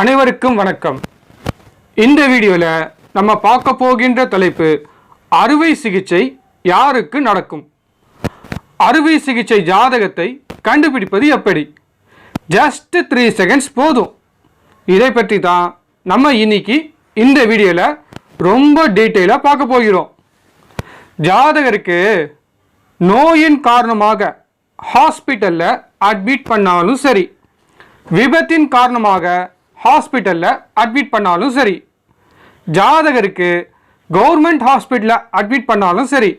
அனைவருக்கும் வணக்கம். இந்த வீடியோவில் நம்ம பார்க்க போகின்ற தலைப்பு அறுவை சிகிச்சை யாருக்கு நடக்கும்? அறுவை சிகிச்சை ஜாதகத்தை கண்டுபிடிப்பது எப்படி? ஜஸ்ட் த்ரீ செகண்ட்ஸ் போதும். இதை பற்றி தான் நம்ம இன்னைக்கு இந்த வீடியோவில் ரொம்ப டீட்டெயிலாக பார்க்க போகிறோம். ஜாதகருக்கு நோயின் காரணமாக ஹாஸ்பிட்டலில் அட்மிட் பண்ணாலும் சரி விபத்தின் காரணமாக ஹாஸ்பிட்டலில் அட்மிட் பண்ணாலும் சரி. ஜாதகருக்கு கவர்மெண்ட் ஹாஸ்பிட்டலில் அட்மிட் பண்ணாலும் சரி.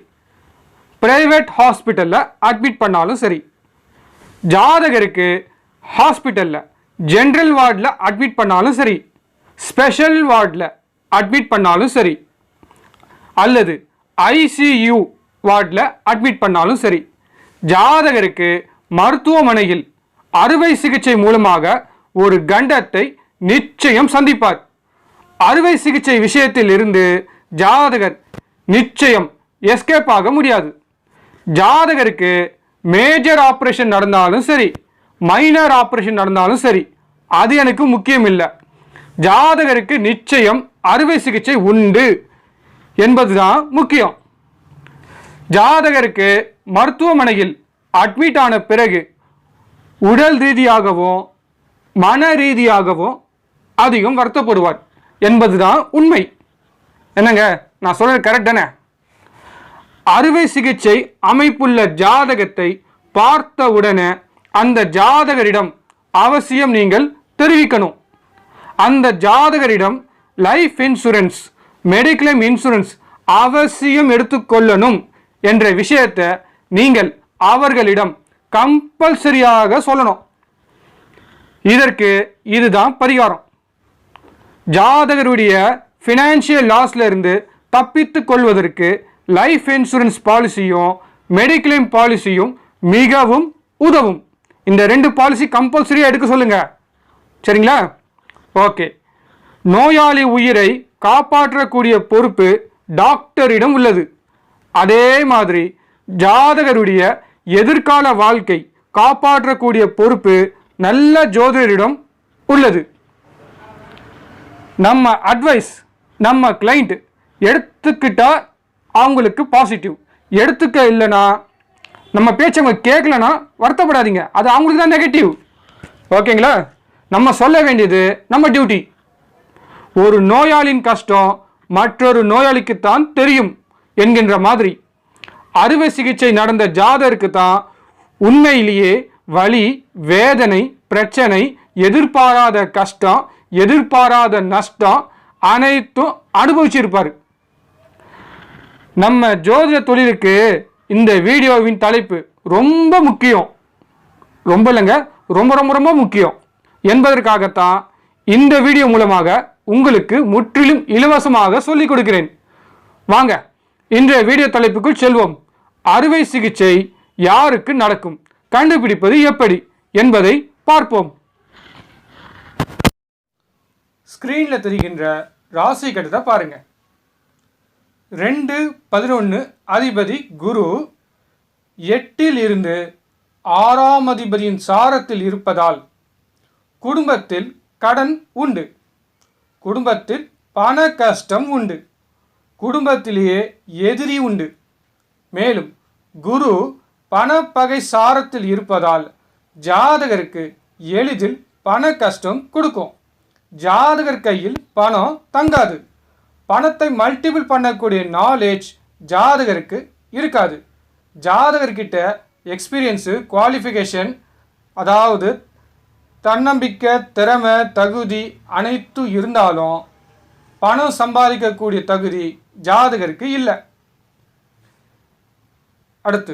ப்ரைவேட் ஹாஸ்பிட்டலில் அட்மிட் பண்ணாலும் சரி. ஜாதகருக்கு ஹாஸ்பிட்டலில் ஜென்ரல் வார்டில் அட்மிட் பண்ணாலும் சரி. ஸ்பெஷல் வார்டில் அட்மிட் பண்ணாலும் சரி. அல்லது ஐசியு வார்டில் அட்மிட் பண்ணாலும் சரி. ஜாதகருக்கு மருத்துவமனையில் அறுவை சிகிச்சை மூலமாக ஒரு கண்டத்தை நிச்சயம் சந்திப்பார். அறுவை சிகிச்சை விஷயத்தில் இருந்து ஜாதகர் நிச்சயம் எஸ்கேப் ஆக முடியாது. ஜாதகருக்கு மேஜர் ஆப்ரேஷன் நடந்தாலும் சரி மைனர் ஆப்ரேஷன் நடந்தாலும் சரி அது எனக்கு முக்கியம் இல்லை. ஜாதகருக்கு நிச்சயம் அறுவை சிகிச்சை உண்டு என்பதுதான் முக்கியம். ஜாதகருக்கு மருத்துவமனையில் அட்மிட் ஆன பிறகு உடல் ரீதியாகவும் மன ரீதியாகவும் அதிகம் வருத்தப்படுவார் என்பதுதான் உண்மை. என்னங்க? நான் சொல்றது கரெக்ட் தானே? அறுவை சிகிச்சை அமைப்புள்ள ஜாதகத்தை பார்த்தவுடனே அந்த ஜாதகரிடம் அவசியம் நீங்கள் தெரிவிக்கணும். அந்த ஜாதகரிடம் லைஃப் இன்சூரன்ஸ் மெடிக்ளைம் இன்சூரன்ஸ் அவசியம் எடுத்துக்கொள்ளணும் என்ற விஷயத்தை நீங்கள் அவர்களிடம் கம்பல்சரியாக சொல்லணும். இதற்கு இதுதான் பரிகாரம். ஜாதகருடைய ஃபினான்ஷியல் லாஸ்ல இருந்து தப்பித்து கொள்வதற்கு லைஃப் இன்சூரன்ஸ் பாலிசியும் மெடிக்ளைம் பாலிசியும் மிகவும் உதவும். இந்த ரெண்டு பாலிசி கம்பல்சரியாக எடுக்க சொல்லுங்க. சரிங்களா? ஓகே நோயாளி உயிரை காப்பாற்றக்கூடிய பொறுப்பு டாக்டரிடம் உள்ளது. அதே மாதிரி ஜாதகருடைய எதிர்கால வாழ்க்கை காப்பாற்றக்கூடிய பொறுப்பு நல்ல ஜோதிடரிடம் உள்ளது. நம்ம அட்வைஸ் நம்ம கிளைண்ட் எடுத்துக்கிட்டா அவங்களுக்கு பாசிட்டிவ் எடுத்துக்க இல்லைன்னா நம்ம பேச்சு அவங்க கேட்கலன்னா வருத்தப்படாதீங்க. அது அவங்களுக்கு தான் நெகட்டிவ் ஓகேங்களா? நம்ம சொல்ல வேண்டியது நம்ம டியூட்டி ஒரு நோயாளியின் கஷ்டம் மற்றொரு நோயாளிக்குத்தான் தெரியும் என்கின்ற மாதிரி. அறுவை சிகிச்சை நடந்த ஜாதருக்கு தான் உண்மையிலேயே வலி வேதனை பிரச்சனை எதிர்பாராத கஷ்டம் எதிர்பாராத நஷ்டம் அனைத்தும் அனுபவிச்சிருப்பார். நம்ம ஜோதிட தொழிலுக்கு இந்த வீடியோவின் தலைப்பு ரொம்ப முக்கியம். ரொம்ப இல்லைங்க ரொம்ப ரொம்ப ரொம்ப முக்கியம். என்பதற்காகத்தான் இந்த வீடியோ மூலமாக உங்களுக்கு முற்றிலும் இலவசமாக சொல்லிக் கொடுக்கிறேன். வாங்க இன்றைய வீடியோ தலைப்புக்குள் செல்வோம். அறுவை சிகிச்சை யாருக்கு நடக்கும்? கண்டுபிடிப்பது எப்படி? என்பதை பார்ப்போம். ஸ்க்ரீனில் தெரிகின்ற ராசி கட்டத்தை பாருங்கள் ரெண்டு பதினொன்று அதிபதி குரு எட்டில் இருந்து ஆறாம் அதிபதியின் சாரத்தில் இருப்பதால் குடும்பத்தில் கடன் உண்டு. குடும்பத்தில் பண கஷ்டம் உண்டு. குடும்பத்திலேயே எதிரி உண்டு. மேலும் குரு பணப்பகை சாரத்தில் இருப்பதால் ஜாதகருக்கு எளிதில் பண கஷ்டம் கொடுக்கும். ஜாதகர் கையில் பணம் தங்காது. பணத்தை மல்டிபிள் பண்ணக்கூடிய நாலேஜ் ஜாதகருக்கு இருக்காது. ஜாதகர்கிட்ட எக்ஸ்பீரியன்ஸு குவாலிஃபிகேஷன் அதாவது தன்னம்பிக்கை திறமை தகுதி அனைத்தும் இருந்தாலும் பணம் சம்பாதிக்கக்கூடிய தகுதி ஜாதகருக்கு இல்லை. அடுத்து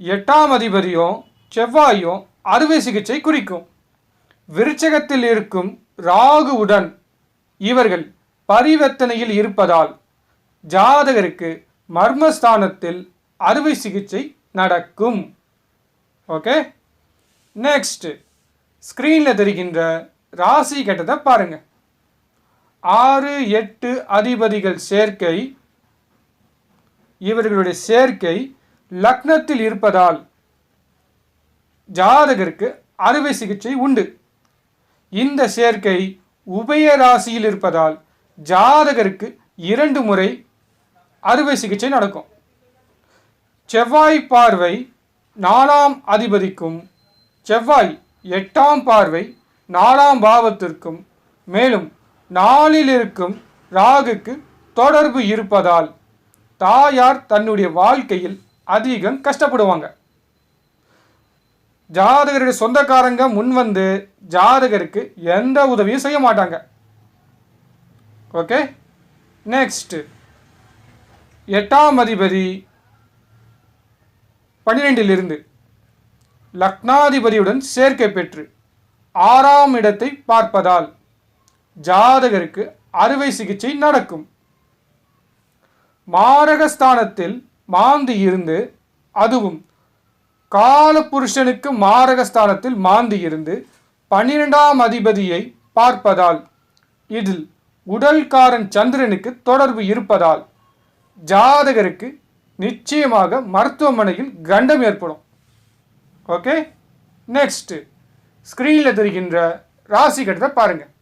எட்டாம் அதிபதியும் செவ்வாயும் அறுவை சிகிச்சை குறிக்கும். விருச்சகத்தில் இருக்கும் ராகுவுடன் இவர்கள் பரிவர்த்தனையில் இருப்பதால் ஜாதகருக்கு மர்மஸ்தானத்தில் அறுவை சிகிச்சை நடக்கும். ஓகே? நெக்ஸ்ட் ஸ்க்ரீனில் தெரிகின்ற ராசி கட்டத்தை பாருங்க. ஆறு எட்டு அதிபதிகள் சேர்க்கை இவர்களுடைய சேர்க்கை லக்னத்தில் இருப்பதால் ஜாதகருக்கு அறுவை சிகிச்சை உண்டு. இந்த சேர்க்கை உபய ராசியில் இருப்பதால் ஜாதகருக்கு இரண்டு முறை அறுவை சிகிச்சை நடக்கும். செவ்வாய் பார்வை நாலாம் அதிபதிக்கும் செவ்வாய் எட்டாம் பார்வை நாலாம் பாவத்திற்கும் மேலும் நாளில் இருக்கும் ராகுக்கு தொடர்பு இருப்பதால் தாயார் தன்னுடைய வாழ்க்கையில் அதிகம் கஷ்டப்படுவாங்க. ஜாதகருடைய சொந்தக்காரங்க முன் வந்து ஜாதகருக்கு எந்த உதவியும் செய்ய மாட்டாங்க. ஓகே நெக்ஸ்ட்டு எட்டாம் அதிபதி பன்னிரெண்டிலிருந்து லக்னாதிபதியுடன் சேர்க்கை பெற்று ஆறாம் இடத்தை பார்ப்பதால் ஜாதகருக்கு அறுவை சிகிச்சை நடக்கும். மாரகஸ்தானத்தில் மாந்தி இருந்து அதுவும் காலபுருஷனுக்கு மாரகஸ்தானத்தில் மாந்தி இருந்து பன்னிரெண்டாம் அதிபதியை பார்ப்பதால் இதில் உடல்காரன் சந்திரனுக்கு தொடர்பு இருப்பதால் ஜாதகருக்கு நிச்சயமாக மருத்துவமனையில் கண்டம் ஏற்படும். ஓகே? நெக்ஸ்ட்டு ஸ்க்ரீனில் தெரிகின்ற ராசி கட்டத்தை பாருங்கள்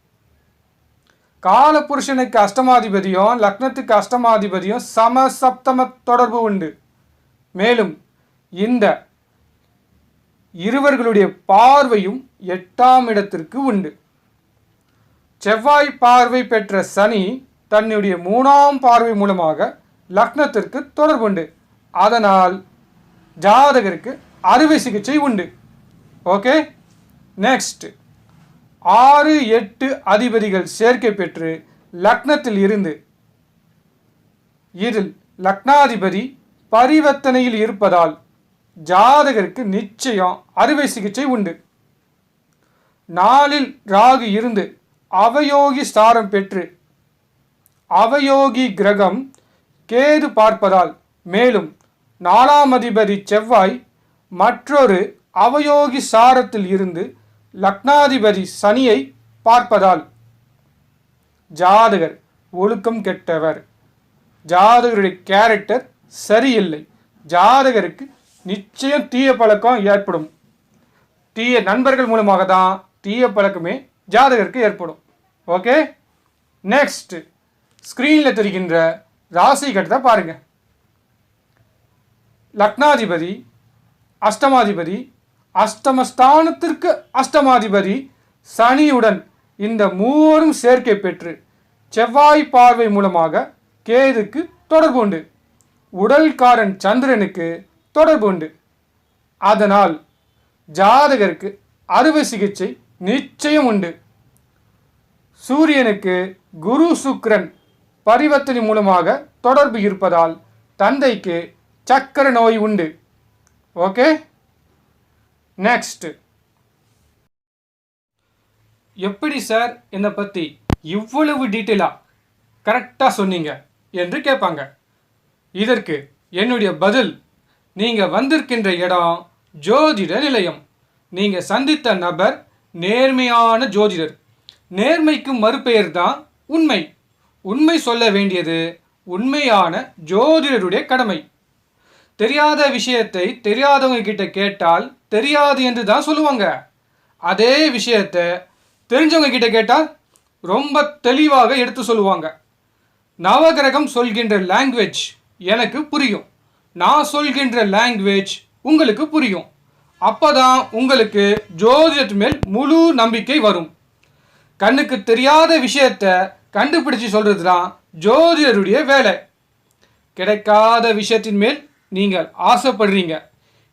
காலபுருஷனுக்கு அஷ்டமாதிபதியும் லக்னத்துக்கு அஷ்டமாதிபதியும் சம சப்தம தொடர்பு உண்டு. மேலும் இந்த இருவர்களுடைய பார்வையும் எட்டாம் இடத்திற்கு உண்டு. செவ்வாய் பார்வை பெற்ற சனி தன்னுடைய மூணாம் பார்வை மூலமாக லக்னத்திற்கு தொடர்புண்டு அதனால் ஜாதகருக்கு அறுவை சிகிச்சை உண்டு. ஓகே? நெக்ஸ்ட் ஆறு எட்டு அதிபதிகள் சேர்க்கை பெற்று லக்னத்தில் இருந்து இதில் லக்னாதிபதி பரிவர்த்தனையில் இருப்பதால் ஜாதகருக்கு நிச்சயம் அறுவை சிகிச்சை உண்டு. நாளில் ராகு இருந்து அவயோகி ஸ்தாரம் பெற்று அவயோகி கிரகம் கேது பார்ப்பதால் மேலும் நாலாம் அதிபதி செவ்வாய் மற்றொரு அவயோகி சாரத்தில் இருந்து லக்னாதிபதி சனியை பார்ப்பதால் ஜாதகர் ஒழுக்கம் கெட்டவர். ஜாதகருடைய கேரக்டர் சரியில்லை. ஜாதகருக்கு நிச்சயம் தீய பழக்கம் ஏற்படும். தீய நண்பர்கள் மூலமாக தான் தீய பழக்கமே ஜாதகருக்கு ஏற்படும். ஓகே நெக்ஸ்ட் ஸ்க்ரீனில் தெரிகின்ற ராசி கட்டத்தை பாருங்கள் லக்னாதிபதி அஷ்டமாதிபதி அஷ்டமஸ்தானத்திற்கு அஷ்டமாதிபதி சனியுடன் இந்த மூவரும் சேர்க்கை பெற்று செவ்வாய் பார்வை மூலமாக கேதுக்கு தொடர்பு உண்டு. உடல்காரன் சந்திரனுக்கு தொடர்பு உண்டு. அதனால் ஜாதகருக்கு அறுவை சிகிச்சை நிச்சயம் உண்டு. சூரியனுக்கு குரு சுக்ரன் பரிவர்த்தனை மூலமாக தொடர்பு இருப்பதால் தந்தைக்கு சக்கர நோய் உண்டு. ஓகே? நெக்ஸ்ட் எப்படி சார் என்னை பற்றி இவ்வளவு டீட்டெயிலாக கரெக்டாக சொன்னீங்க? என்று கேட்பாங்க. இதற்கு என்னுடைய பதில் நீங்கள் வந்திருக்கின்ற இடம் ஜோதிட நிலையம். நீங்கள் சந்தித்த நபர் நேர்மையான ஜோதிடர். நேர்மைக்கு மறுபெயர் தான் உண்மை. உண்மை சொல்ல வேண்டியது உண்மையான ஜோதிடருடைய கடமை. தெரியாத விஷயத்தை தெரியாதவங்க கிட்ட கேட்டால் தெரியாது என்று தான் சொல்லுவாங்க. அதே விஷயத்தை தெரிஞ்சவங்க கிட்ட கேட்டால் ரொம்ப தெளிவாக எடுத்து சொல்லுவாங்க. நவகிரகம் சொல்கின்ற லாங்குவேஜ் எனக்கு புரியும். நான் சொல்கின்ற லாங்குவேஜ் உங்களுக்கு புரியும். அப்போதான் உங்களுக்கு ஜோதிடத்து மேல் முழு நம்பிக்கை வரும். கண்ணுக்கு தெரியாத விஷயத்த கண்டுபிடிச்சு சொல்கிறது தான் ஜோதிடருடைய வேலை. கிடைக்காத விஷயத்தின் மேல் நீங்கள் ஆசைப்படுறீங்க.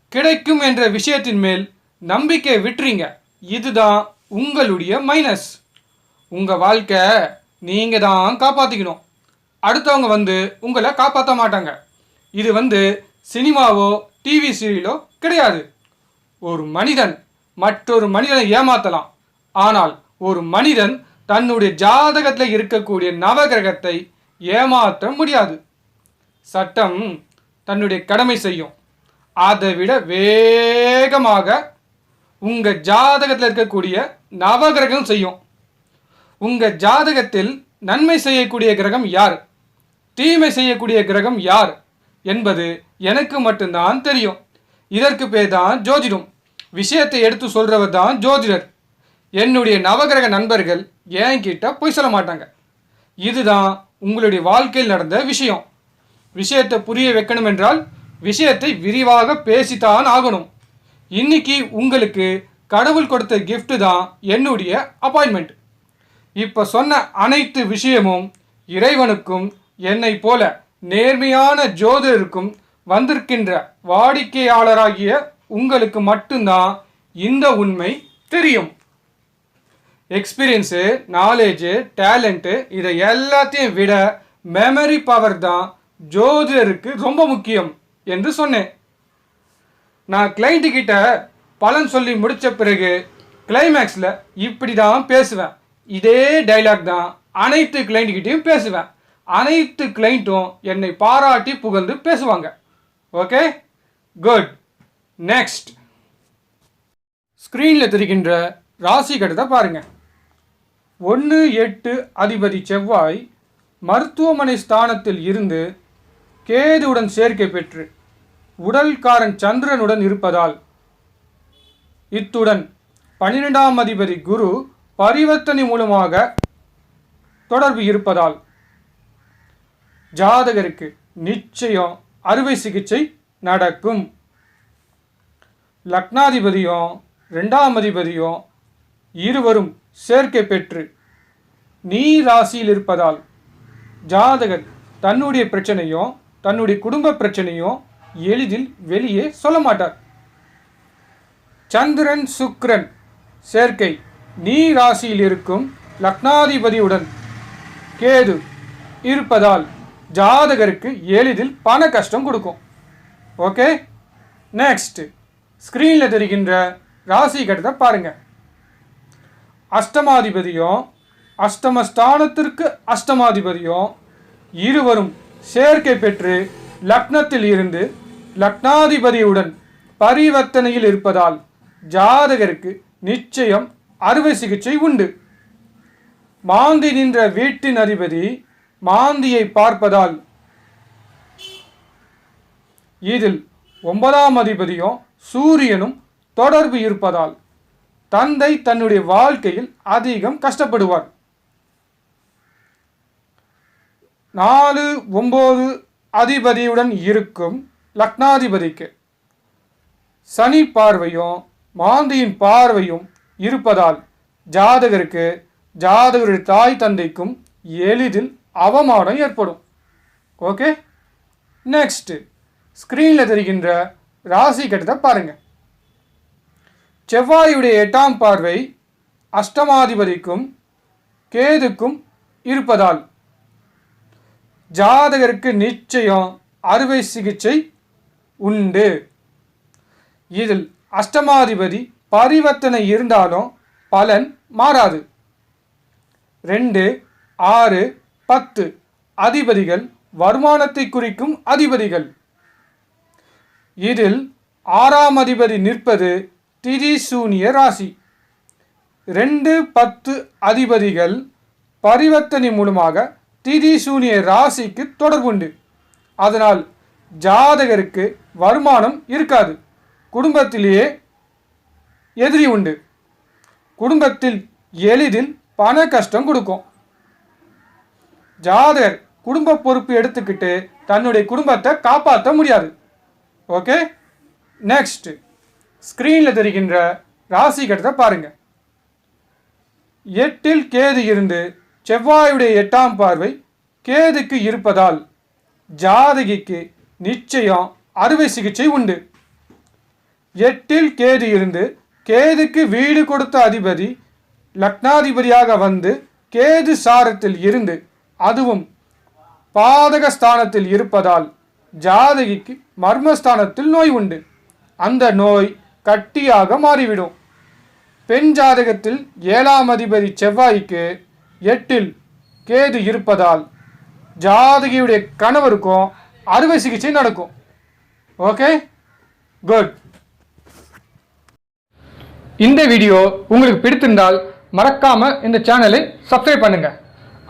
கிடைக்கும் என்ற விஷயத்தின் மேல் நம்பிக்கை விட்டுறீங்க. இதுதான் உங்களுடைய மைனஸ் உங்கள் வாழ்க்கை நீங்கள் தான் காப்பாற்றிக்கணும் அடுத்தவங்க வந்து உங்களை காப்பாற்ற மாட்டாங்க. இது வந்து சினிமாவோ டிவி சீரியலோ கிடையாது. ஒரு மனிதன் மற்றொரு மனிதனை ஏமாத்தலாம். ஆனால் ஒரு மனிதன் தன்னுடைய ஜாதகத்தில் இருக்கக்கூடிய நவகிரகத்தை ஏமாற்ற முடியாது. சட்டம் தன்னுடைய கடமை செய்யும். அதை விட வேகமாக உங்கள் ஜாதகத்தில் இருக்கக்கூடிய நவகிரகம் செய்யும். உங்கள் ஜாதகத்தில் நன்மை செய்யக்கூடிய கிரகம் யார்? தீமை செய்யக்கூடிய கிரகம் யார்? என்பது எனக்கு மட்டும்தான் தெரியும். இதற்கு பேர் தான் ஜோதிடம். விஷயத்தை எடுத்து சொல்கிறவர் தான் ஜோதிடர். என்னுடைய நவகிரக நண்பர்கள் என்கிட்ட பொய் சொல்ல மாட்டாங்க. இதுதான் உங்களுடைய வாழ்க்கையில் நடந்த விஷயம். விஷயத்தை புரிய வைக்கணும் என்றால் விஷயத்தை விரிவாக பேசித்தான் ஆகணும். இன்னைக்கு உங்களுக்கு கடவுள் கொடுத்த கிஃப்ட்டு தான் என்னுடைய அப்பாயின்மெண்ட் இப்போ சொன்ன அனைத்து விஷயமும் இறைவனுக்கும் என்னை போல. நேர்மையான ஜோதிடருக்கும் வந்திருக்கின்ற வாடிக்கையாளராகிய உங்களுக்கு மட்டும்தான் இந்த உண்மை தெரியும். எக்ஸ்பீரியன்ஸு நாலேஜு டேலண்ட்டு இதை எல்லாத்தையும் விட மெமரி பவர் தான் ஜோதிடருக்கு ரொம்ப முக்கியம் என்று சொன்னேன். நான் கிளைண்ட்டு கிட்ட பலன் சொல்லி முடித்த பிறகு கிளைமேக்ஸில் இப்படி தான் பேசுவேன். இதே டைலாக் தான் அனைத்து கிளைண்ட்டுக்கிட்டையும் பேசுவேன். அனைத்து கிளைண்ட்டும் என்னை பாராட்டி புகழ்ந்து பேசுவாங்க. ஓகே குட் நெக்ஸ்ட் ஸ்க்ரீனில் தெரிகின்ற ராசி கட்டத்தை பாருங்கள் ஒன்று எட்டு அதிபதி செவ்வாய் மருத்துவமனை ஸ்தானத்தில் இருந்து கேதுவுடன் சேர்க்கை பெற்று உடல்காரன் சந்திரனுடன் இருப்பதால் இத்துடன் பன்னிரெண்டாம் அதிபதி குரு பரிவர்த்தனை மூலமாக தொடர்பு இருப்பதால் ஜாதகருக்கு நிச்சயம் அறுவை சிகிச்சை நடக்கும். லக்னாதிபதியும் ரெண்டாம் அதிபதியும் இருவரும் சேர்க்கை பெற்று நீ ராசியில் இருப்பதால் ஜாதகர் தன்னுடைய பிரச்சனையும் தன்னுடைய குடும்ப பிரச்சனையும் எளிதில் வெளியே சொல்ல மாட்டார். சந்திரன் சுக்ரன் சேர்க்கை நீ ராசியில் இருக்கும் லக்னாதிபதியுடன் கேது இருப்பதால் ஜாதகருக்கு எளிதில் பண கஷ்டம் கொடுக்கும். ஓகே நெக்ஸ்ட் ஸ்க்ரீனில் தெரிகின்ற ராசி கட்டத்தை பாருங்கள் அஷ்டமாதிபதியும் அஷ்டமஸ்தானத்திற்கு அஷ்டமாதிபதியும் இருவரும் சேர்க்கை பெற்று லக்னத்தில் இருந்து லக்னாதிபதியுடன் பரிவர்த்தனையில் இருப்பதால் ஜாதகருக்கு நிச்சயம் அறுவை சிகிச்சை உண்டு. மாந்தி நின்ற வீட்டின் அதிபதி மாந்தியை பார்ப்பதால் இதில் ஒன்பதாம் அதிபதியும் சூரியனும் தொடர்பு இருப்பதால் தந்தை தன்னுடைய வாழ்க்கையில் அதிகம் கஷ்டப்படுவார். நாலு ஒம்பது அதிபதியுடன் இருக்கும் லக்னாதிபதிக்கு சனி பார்வையும் மாந்தியின் பார்வையும் இருப்பதால் ஜாதகருக்கு ஜாதகருடைய தாய் தந்தைக்கும் எளிதில் அவமானம் ஏற்படும். ஓகே நெக்ஸ்ட்டு ஸ்க்ரீனில் தெரிகின்ற ராசி கட்டத்தை பாருங்கள் செவ்வாயுடைய எட்டாம் பார்வை அஷ்டமாதிபதிக்கும் கேதுக்கும் இருப்பதால் ஜாதகருக்கு நிச்சயம் அறுவை சிகிச்சை உண்டு. இதில் அஷ்டமாதிபதி பரிவர்த்தனை இருந்தாலும் பலன் மாறாது. ரெண்டு ஆறு பத்து. அதிபதிகள் வருமானத்தை குறிக்கும் அதிபதிகள். இதில் ஆறாம் அதிபதி நிற்பது திரிசூனிய ராசி. ரெண்டு பத்து அதிபதிகள் பரிவர்த்தனை மூலமாக திரிசூனிய ராசிக்கு தொடர்புண்டு. அதனால் ஜாதகருக்கு வருமானம் இருக்காது. குடும்பத்திலேயே எதிரி உண்டு. குடும்பத்தில் எளிதில் பண கஷ்டம் கொடுக்கும். ஜாதகர் குடும்ப பொறுப்பு எடுத்துக்கிட்டு தன்னுடைய குடும்பத்தை காப்பாற்ற முடியாது. ஓகே நெக்ஸ்ட் ஸ்க்ரீனில் தெரிகின்ற ராசி கட்டத்தை எட்டில் கேது இருந்து செவ்வாயுடைய எட்டாம் பார்வை கேதுக்கு இருப்பதால் ஜாதகிக்கு நிச்சயம் அறுவை சிகிச்சை உண்டு. எட்டில் கேது இருந்து கேதுக்கு வீடு கொடுத்த அதிபதி லக்னாதிபதியாக வந்து கேது சாரத்தில் இருந்து அதுவும் பாதக ஸ்தானத்தில் இருப்பதால் ஜாதகிக்கு மர்மஸ்தானத்தில் நோய் உண்டு. அந்த நோய் கட்டியாக மாறிவிடும். பெண் ஜாதகத்தில் ஏழாம் அதிபதி செவ்வாய்க்கு எட்டில் கேது இருப்பதால் ஜாதகியுடைய கணவருக்கும் அறுவை சிகிச்சை நடக்கும். ஓகே? குட். இந்த வீடியோ உங்களுக்கு பிடித்திருந்தால் மறக்காம இந்த சேனலை சப்ஸ்கிரைப் பண்ணுங்கள்